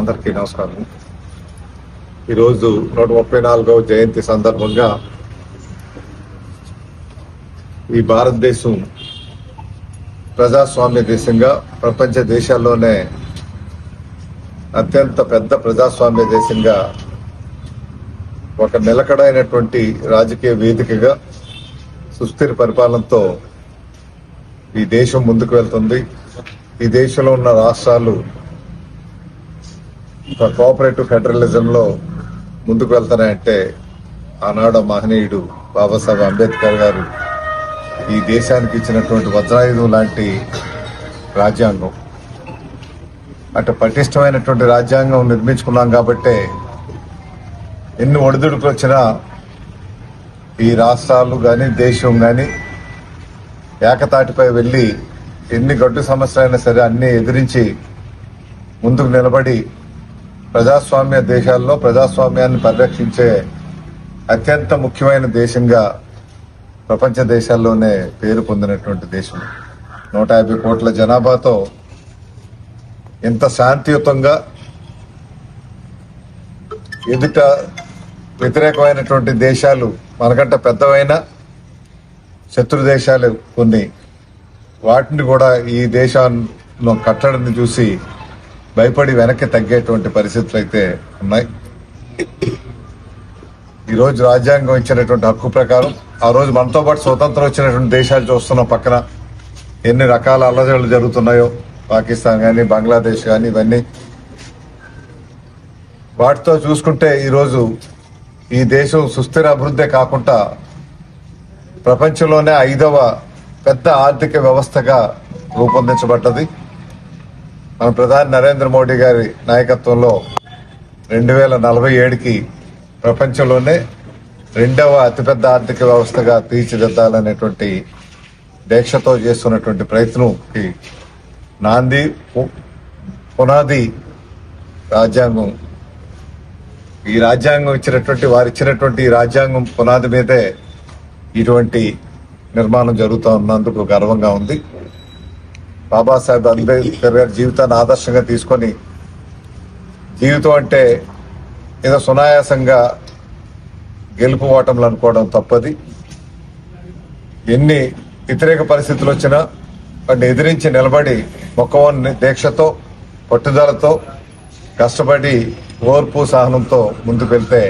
అందరికీ నమస్కారం. ఈరోజు నూట ముప్పై నాలుగవ జయంతి సందర్భంగా ఈ భారతదేశం ప్రజాస్వామ్య దేశంగా ప్రపంచ దేశాల్లోనే అత్యంత పెద్ద ప్రజాస్వామ్య దేశంగా ఒక నిలకడైనటువంటి రాజకీయ వేదికగా సుస్థిర పరిపాలనతో ఈ దేశం ముందుకు వెళ్తుంది. ఈ దేశంలో ఉన్న రాష్ట్రాలు ఒక కోఆపరేటివ్ ఫెడరలిజం లో ముందుకు వెళ్తానంటే ఆనాడు మహనీయుడు బాబాసాహెబ్ అంబేద్కర్ గారు ఈ దేశానికి ఇచ్చినటువంటి వజ్రాయుధం లాంటి రాజ్యాంగం. అటు పటిష్టమైనటువంటి రాజ్యాంగం నిర్మించుకున్నాం కాబట్టే ఎన్ని ఒడిదుడుకులు వచ్చినా ఈ రాష్ట్రాలు కానీ దేశం కానీ ఏకతాటిపై వెళ్ళి ఎన్ని గడ్డు సమస్యలైనా సరే అన్నీ ఎదిరించి ముందుకు నిలబడి ప్రజాస్వామ్య దేశాల్లో ప్రజాస్వామ్యాన్ని పరిరక్షించే అత్యంత ముఖ్యమైన దేశంగా ప్రపంచ దేశాల్లోనే పేరు పొందినటువంటి దేశం. నూట యాభై కోట్ల జనాభాతో ఇంత శాంతియుతంగా ఎదుట వ్యతిరేకమైనటువంటి దేశాలు మనకంటే పెద్దవైన శత్రు దేశాలు కొన్ని. వాటిని కూడా ఈ దేశాన్ని కట్టడాన్ని చూసి భయపడి వెనక్కి తగ్గేటువంటి పరిస్థితులు అయితే ఉన్నాయి. ఈరోజు రాజ్యాంగం ఇచ్చినటువంటి హక్కు ప్రకారం ఆ రోజు మనతో పాటు స్వతంత్రం వచ్చినటువంటి దేశాలు చూస్తున్నాం పక్కన ఎన్ని రకాల అల్లజడులు జరుగుతున్నాయో పాకిస్తాన్ కానీ బంగ్లాదేశ్ కానీ ఇవన్నీ. వాటితో చూసుకుంటే ఈరోజు ఈ దేశం సుస్థిర అభివృద్ధి కాకుండా ప్రపంచంలోనే ఐదవ పెద్ద ఆర్థిక వ్యవస్థగా రూపొందించబడ్డది. మన ప్రధాని నరేంద్ర మోడీ గారి నాయకత్వంలో రెండు వేల నలభై ఏడుకి ప్రపంచంలోనే రెండవ అతిపెద్ద ఆర్థిక వ్యవస్థగా తీర్చిదిద్దాలనేటువంటి దీక్షతో చేస్తున్నటువంటి ప్రయత్నంకి నాంది పునాది రాజ్యాంగం. ఈ రాజ్యాంగం ఇచ్చినటువంటి వారు ఇచ్చినటువంటి ఈ రాజ్యాంగం పునాది మీదే ఇటువంటి నిర్మాణం జరుగుతూ ఉన్నందుకు గర్వంగా ఉంది. బాబాసాహెబ్ అంబేద్కర్ గారి జీవితాన్ని ఆదర్శంగా తీసుకొని జీవితం అంటే ఏదో సునాయాసంగా గెలుపు ఓటములు అనుకోవడం తప్పది. ఎన్ని వ్యతిరేక పరిస్థితులు వచ్చినా వాటిని ఎదిరించి నిలబడి మొక్కవని దీక్షతో పట్టుదలతో కష్టపడి ఓర్పు సహనంతో ముందుకు వెళ్తే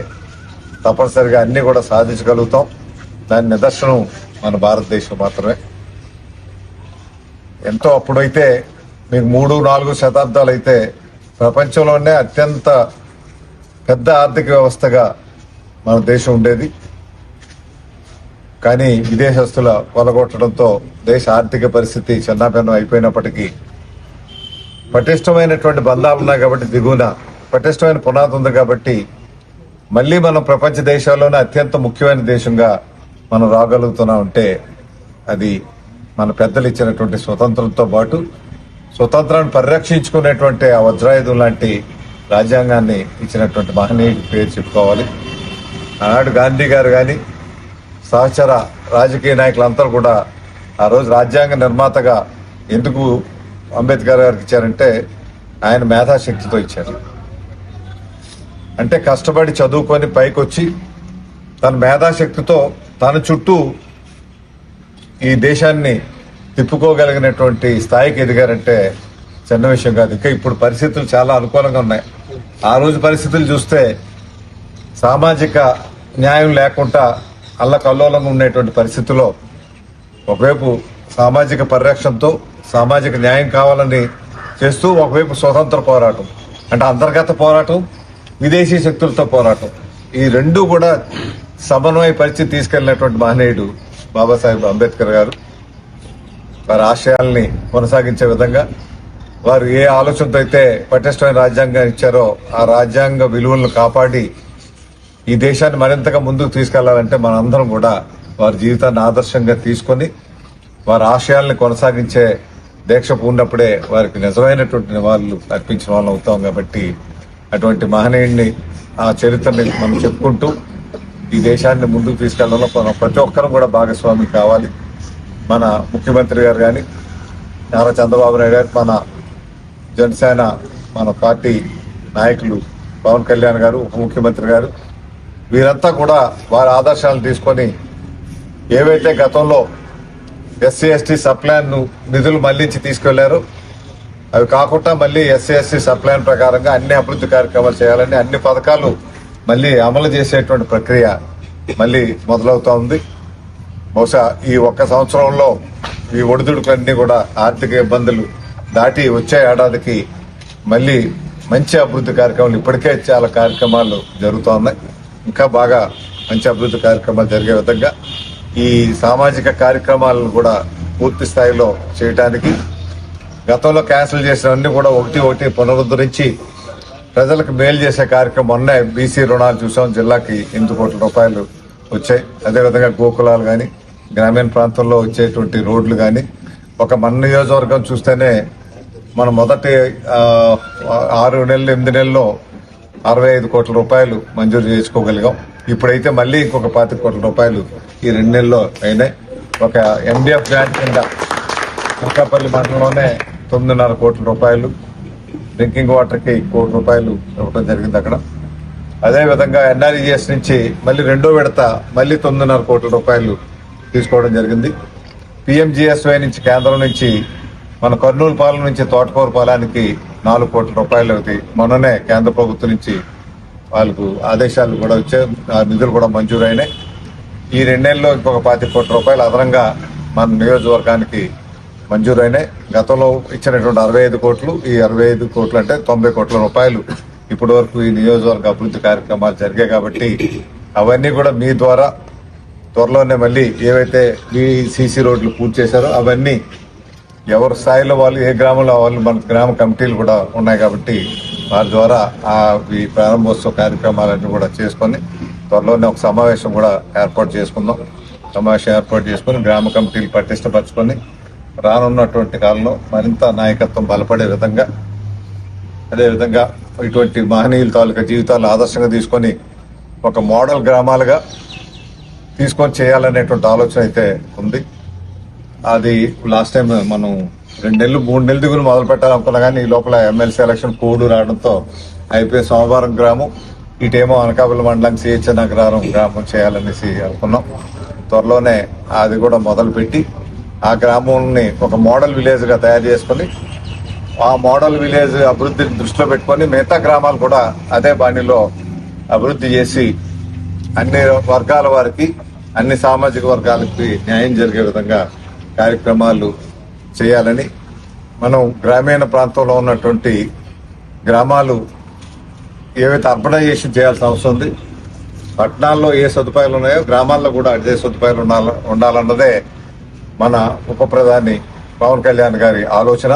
తప్పనిసరిగా అన్నీ కూడా సాధించగలుగుతాం. దాని నిదర్శనం మన భారతదేశం మాత్రమే. ఎంతో అప్పుడైతే మీకు మూడు నాలుగు శతాబ్దాలు అయితే ప్రపంచంలోనే అత్యంత పెద్ద ఆర్థిక వ్యవస్థగా మన దేశం ఉండేది. కానీ విదేశస్తుల కొలగొట్టడంతో దేశ ఆర్థిక పరిస్థితి చిన్నాభిన్నం అయిపోయినప్పటికీ పటిష్టమైనటువంటి బంధాలు ఉన్నాయి కాబట్టి దిగువన పటిష్టమైన పునాది ఉంది కాబట్టి మళ్ళీ మనం ప్రపంచ దేశాల్లోనే అత్యంత ముఖ్యమైన దేశంగా మనం రాగలుగుతున్నాం అంటే అది మన పెద్దలు ఇచ్చినటువంటి స్వతంత్రంతో పాటు స్వతంత్రాన్ని పరిరక్షించుకునేటువంటి ఆ వజ్రాయుధం లాంటి రాజ్యాంగాన్ని ఇచ్చినటువంటి మహనీయుడి పేరు చెప్పుకోవాలి. ఆనాడు గాంధీ గారు కానీ సహచర రాజకీయ నాయకులందరూ కూడా ఆ రోజు రాజ్యాంగ నిర్మాతగా ఎందుకు అంబేద్కర్ గారికి ఇచ్చారంటే ఆయన మేధాశక్తితో ఇచ్చారు. అంటే కష్టపడి చదువుకొని పైకొచ్చి తన మేధాశక్తితో తన చుట్టూ ఈ దేశాన్ని తిప్పుకోగలిగినటువంటి స్థాయికి ఎదిగారంటే చిన్న విషయం కాదు. ఇంకా ఇప్పుడు పరిస్థితులు చాలా అనుకూలంగా ఉన్నాయి. ఆ రోజు పరిస్థితులు చూస్తే సామాజిక న్యాయం లేకుండా అల్లకల్లోలంగా ఉండేటువంటి పరిస్థితుల్లో ఒకవైపు సామాజిక పరిరక్షణతో సామాజిక న్యాయం కావాలని చేస్తూ ఒకవైపు స్వతంత్ర పోరాటం అంటే అంతర్గత పోరాటం విదేశీ శక్తులతో పోరాటం ఈ రెండు కూడా సమన్వయపరిచి తీసుకెళ్ళినటువంటి మహనీయుడు బాబాసాహెబ్ అంబేద్కర్ గారు వారి ఆశయాల్ని కొనసాగించే విధంగా వారు ఏ ఆలోచనతో అయితే పటిష్టమైన రాజ్యాంగం ఇచ్చారో ఆ రాజ్యాంగ విలువలను కాపాడి ఈ దేశాన్ని మరింతగా ముందుకు తీసుకెళ్ళాలంటే మనందరం కూడా వారి జీవితాన్ని ఆదర్శంగా తీసుకొని వారి ఆశయాల్ని కొనసాగించే దీక్ష పూడినప్పుడే వారికి నిజమైనటువంటి నివాళులు అర్పించిన వాళ్ళం అవుతాం కాబట్టి అటువంటి మహనీయుడిని ఆ చరిత్రని మనం చెప్పుకుంటూ ఈ దేశాన్ని ముందుకు తీసుకెళ్ళడంలో మనం ప్రతి ఒక్కరం కూడా భాగస్వామి కావాలి. మన ముఖ్యమంత్రి గారు కానీ నారా చంద్రబాబు నాయుడు గారు మన జనసేన మన పార్టీ నాయకులు పవన్ కళ్యాణ్ గారు ఉప ముఖ్యమంత్రి గారు వీరంతా కూడా వారి ఆదర్శాలను తీసుకొని ఏవైతే గతంలో ఎస్సీ ఎస్టీ సప్లాన్ను నిధులు మళ్ళించి తీసుకెళ్ళారో అవి కాకుండా మళ్ళీ ఎస్సీ ఎస్టీ సప్లాన్ ప్రకారంగా అన్ని అభివృద్ధి కార్యక్రమాలు చేయాలని అన్ని పథకాలు మళ్ళీ అమలు చేసేటువంటి ప్రక్రియ మళ్ళీ మొదలవుతా ఉంది. బహుశా ఈ ఒక్క సంవత్సరంలో ఈ ఒడిదుడుకులన్నీ కూడా ఆర్థిక ఇబ్బందులు దాటి వచ్చే ఏడాదికి మళ్ళీ మంచి అభివృద్ధి కార్యక్రమాలు ఇప్పటికే చాలా కార్యక్రమాలు జరుగుతూ ఉన్నాయి ఇంకా బాగా మంచి అభివృద్ధి కార్యక్రమాలు జరిగే విధంగా ఈ సామాజిక కార్యక్రమాలను కూడా పూర్తి స్థాయిలో చేయటానికి గతంలో క్యాన్సిల్ చేసినవన్నీ కూడా ఒకటి ఒకటి పునరుద్ధరించి ప్రజలకు మేలు చేసే కార్యక్రమం మొన్నే బీసీ రుణాలు చూసాం. జిల్లాకి ఎనిమిది కోట్ల రూపాయలు వచ్చాయి. అదేవిధంగా గోకులాలు కానీ గ్రామీణ ప్రాంతంలో వచ్చేటువంటి రోడ్లు కానీ ఒక మన నియోజకవర్గం చూస్తేనే మన మొదటి ఆరు నెలలు ఎనిమిది నెలల్లో అరవై ఐదు కోట్ల రూపాయలు మంజూరు చేసుకోగలిగాం. ఇప్పుడైతే మళ్ళీ ఇంకొక పాతిక కోట్ల రూపాయలు ఈ రెండు నెలల్లో అయినాయి. ఒక ఎండిఎఫ్ గ్రాంట్ కింద అనకాపల్లి మండలంలోనే తొమ్మిదిన్నర కోట్ల రూపాయలు డ్రింకింగ్ వాటర్కి కోటి రూపాయలు ఇవ్వడం జరిగింది అక్కడ. అదే విధంగా నుంచి మళ్ళీ రెండో విడత మళ్ళీ తొమ్మిదిన్నర కోట్ల రూపాయలు తీసుకోవడం జరిగింది. పిఎంజిఎస్వై నుంచి కేంద్రం నుంచి మన కర్నూలు పాలన నుంచి తోటకూర పాలానికి నాలుగు కోట్ల రూపాయలు అవుతాయి. మొన్ననే కేంద్ర ప్రభుత్వం నుంచి వాళ్ళకు ఆదేశాలు కూడా వచ్చాయి. ఆ నిధులు కూడా మంజూరైనాయి. ఈ రెండేళ్ళలో ఇంకొక పాతి కోట్ల రూపాయలు అదనంగా మన నియోజకవర్గానికి మంజూరైనాయి గతంలో ఇచ్చినటువంటి అరవై ఐదు కోట్లు ఈ అరవై ఐదు కోట్లు అంటే తొంభై కోట్ల రూపాయలు ఇప్పటి వరకు ఈ నియోజకవర్గ అభివృద్ధి కార్యక్రమాలు జరిగాయి కాబట్టి అవన్నీ కూడా మీ ద్వారా త్వరలోనే మళ్ళీ ఏవైతే మీ సీసీ రోడ్లు పూర్తి చేశారో అవన్నీ ఎవరి స్థాయిలో వాళ్ళు ఏ గ్రామంలో వాళ్ళు మన గ్రామ కమిటీలు కూడా ఉన్నాయి కాబట్టి వారి ద్వారా ఆ ఈ ప్రారంభోత్సవ కార్యక్రమాలన్నీ కూడా చేసుకొని త్వరలోనే ఒక సమావేశం కూడా ఏర్పాటు చేసుకుందాం. సమావేశం ఏర్పాటు చేసుకొని గ్రామ కమిటీలు పటిష్టపరచుకొని రానున్నటువంటి కాలంలో మరింత నాయకత్వం బలపడే విధంగా అదేవిధంగా ఇటువంటి మహనీయుల తాలూకా జీవితాలు ఆదర్శంగా తీసుకొని ఒక మోడల్ గ్రామాలుగా తీసుకొని చేయాలనేటువంటి ఆలోచన అయితే ఉంది. అది లాస్ట్ టైం మనం రెండు నెలలు మూడు నెలల దిగులు మొదలు పెట్టాలనుకున్నా కానీ ఈ లోపల ఎమ్మెల్సీ ఎలక్షన్ కోడ్ రావడంతో అయిపోయి సోమవారం గ్రామం ఇటేమో అనకాపల్లి మండలం సిహెచ్ నగరారం గ్రామం చేయాలనేసి అనుకున్నాం. త్వరలోనే అది కూడా మొదలుపెట్టి ఆ గ్రామాన్ని ఒక మోడల్ విలేజ్గా తయారు చేసుకొని ఆ మోడల్ విలేజ్ అభివృద్ధిని దృష్టిలో పెట్టుకొని మిగతా గ్రామాలు కూడా అదే బాణిలో అభివృద్ధి చేసి అన్ని వర్గాల వారికి అన్ని సామాజిక వర్గాలకి న్యాయం జరిగే విధంగా కార్యక్రమాలు చేయాలని మనం గ్రామీణ ప్రాంతంలో ఉన్నటువంటి గ్రామాలు ఏవైతే అర్బనైజేషన్ చేయాల్సిన అవసరం ఉంది పట్టణాల్లో ఏ సదుపాయాలు ఉన్నాయో గ్రామాల్లో కూడా అదే సదుపాయాలు ఉండాల ఉండాలన్నదే మన ఉప ప్రధాని పవన్ కళ్యాణ్ గారి ఆలోచన.